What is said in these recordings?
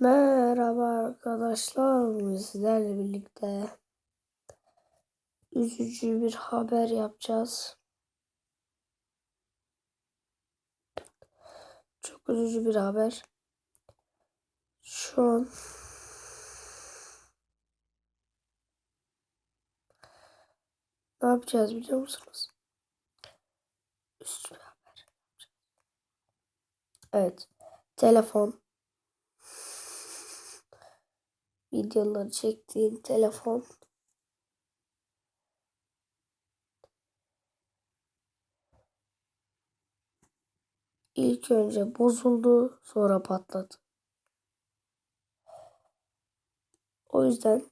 Merhaba arkadaşlar. Sizlerle birlikte üzücü bir haber yapacağız. Çok üzücü bir haber. Şu an ne yapacağız biliyor musunuz? Üzücü bir haber. Evet. Telefon. Videoları çektiğim telefon. İlk önce bozuldu, sonra patladı. O yüzden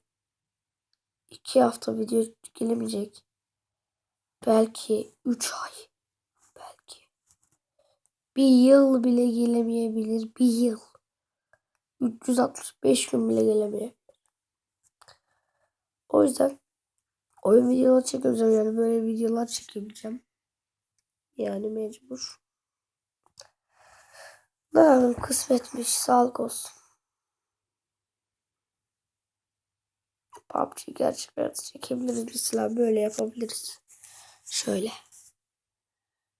iki hafta video gelemeyecek. Belki üç ay. Belki. Bir yıl bile gelemeyebilir. Bir yıl. 365 gün bile gelemeyebilir. O yüzden oyun videoları çekeceğim yani böyle videolar çekebileceğim. Yani mecbur. Ne yapayım kısmetmiş sağlık olsun. PUBG gerçek hayatı çekebiliriz mesela böyle yapabiliriz. Şöyle.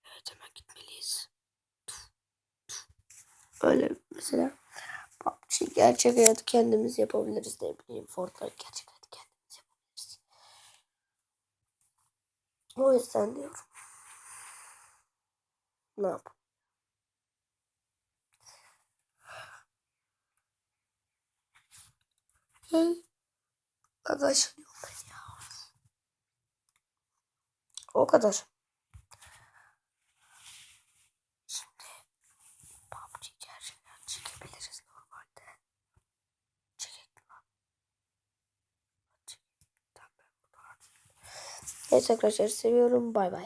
Evet hemen gitmeliyiz. Öyle mesela PUBG gerçek hayatı kendimiz yapabiliriz ne bileyim Fortnite gerçek hayatı kendimiz yapabiliriz. O yüzden diyorum. Ne yap? Hey. Arkadaşlanıyorum ben ya. O kadar. Neyse arkadaşlar seviyorum. Bay bay.